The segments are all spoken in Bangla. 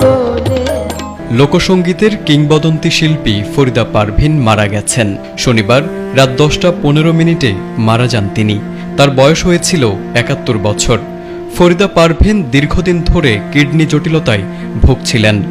বলে। লোকসঙ্গীতের কিংবদন্তি শিল্পী ফরিদা পারভিন মারা গেছেন। শনিবার রাত দশটা পনেরো মিনিটে মারা যান তিনি। তার বয়স হয়েছিল একাত্তর বছর। ফরিদা পারভিন দীর্ঘদিন ধরে কিডনি জটিলতায় ভুগছিলেন।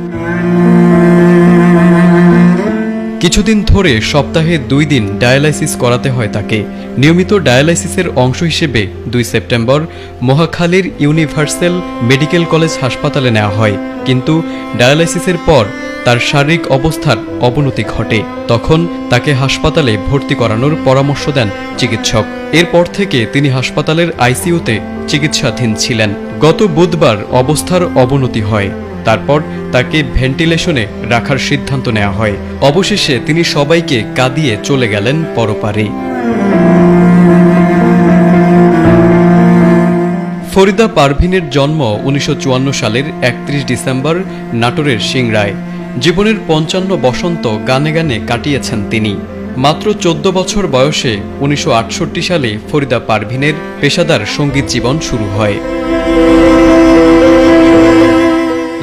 কিছুদিন ধরে সপ্তাহে দুই দিন ডায়ালাইসিস করাতে হয় তাকে। নিয়মিত ডায়ালাইসিসের অংশ হিসেবে দুই সেপ্টেম্বর মহাখালীর ইউনিভার্সাল মেডিকেল কলেজ হাসপাতালে নেওয়া হয়। কিন্তু ডায়ালাইসিসের পর তার শারীরিক অবস্থার অবনতি ঘটে। তখন তাকে হাসপাতালে ভর্তি করানোর পরামর্শ দেন চিকিৎসক। এরপর থেকে তিনি হাসপাতালের আইসিইউতে চিকিৎসাধীন ছিলেন। গত বুধবার অবস্থার অবনতি হয়। তারপর তাকে ভেন্টিলেশনে রাখার সিদ্ধান্ত নেওয়া হয়। অবশেষে তিনি সবাইকে কাঁদিয়ে চলে গেলেন পরপারে। ফরিদা পারভিনের জন্ম উনিশশো চুয়ান্ন সালের একত্রিশ ডিসেম্বর নাটোরের সিংড়ায়। জীবনের পঞ্চান্ন বসন্ত গানে গানে কাটিয়েছেন তিনি। মাত্র চোদ্দ বছর বয়সে উনিশশো আটষট্টি সালে ফরিদা পারভিনের পেশাদার সংগীত জীবন শুরু হয়।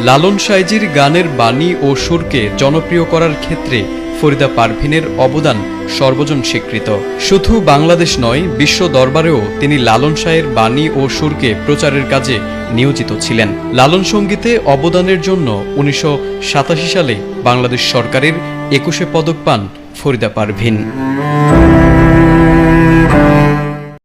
লালন সাইজির গানের বাণী ও সুরকে জনপ্রিয় করার ক্ষেত্রে ফরিদা পারভিনের অবদান সর্বজন স্বীকৃত। শুধু বাংলাদেশ নয়, বিশ্ব দরবারেও তিনি লালন শাহের বাণী ও সুরকে প্রচারের কাজে নিয়োজিত ছিলেন। লালন সঙ্গীতে অবদানের জন্য উনিশশো সাতাশি সালে বাংলাদেশ সরকারের একুশে পদক পান ফরিদা পারভিন।